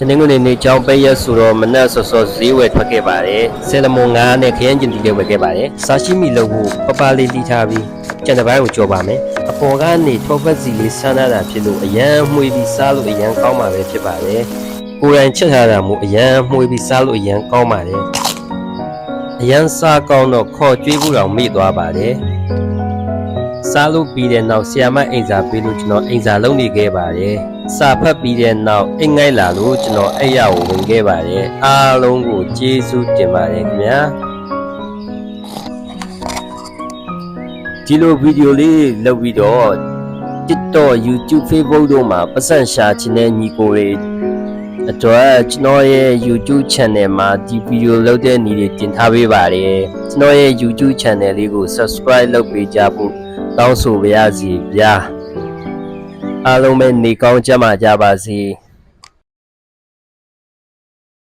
တနင်္ဂနွေနေ့ကျောင်းပိတ်ရက်ဆိုတော့မနက်စောစောဈေးဝယ်ထွက်ခဲ့ပါတယ်ဆယ်လမွန်ငါးနဲ့ခရမ်းကျင်တီလေးဝယ်ခဲ့ပါတယ်စားရှိမီလို့ဖို့ပပလေးတီးထားပြီးကျန်တဲ့ဘိုင်းကိုကြော်ပါမယ်အပေါ်ကနေထောပတ်စီလေးဆန်းလာတာဖြစ်လို့အရန်မှွေပြီးစားလို့အရန်ကောင်းပါပဲဖြစ်ပါတယ်ကိုယ်တိုင်ချက်ထားတာမို့အရန်မှွေပြီးစားလို့အရန်ကောင်းပါတယ်အရန်စားကောင်းတော့ခေါ်ကြွေးဖို့တော့မေ့သွားပါတယ်စားလို့ပြီးတဲ့နောက်ဆီယာမအိမ်စာပေးလို့ကျွန်တော်အိမ်စာလုပ်နေခဲ့ပါတယ် စာဖတ်ပြီးတဲ့နောက်အိမ်ငိုက်လာလို့ကျွန်တော်အဲ့ရကိုဝင်ခဲ့ပါတယ်အားလုံးကိုကျေးဇူးတင်ပါတယ်ခင်ဗျာဒီလိုဗီဒီယိုလေးလုပ်ပြီးတော့ TikTok YouTube Facebook တို့မှာပတ်စံရှာခြင်းတဲ့ညီကိုတွေအတွက်ကျွန်တော်ရဲ့ YouTube channel မှာဒီဗီဒီယိုလုပ်တဲ့ညီတွေတင်ထားပေးပါတယ်ကျွန်တော်ရဲ့ YouTube channel လေးကို subscribe လုပ်ပေးကြဖို့တောင်းဆိုပါရစေဗျာ အားလုံးပဲနေကောင်းကြမှာကြပါစေ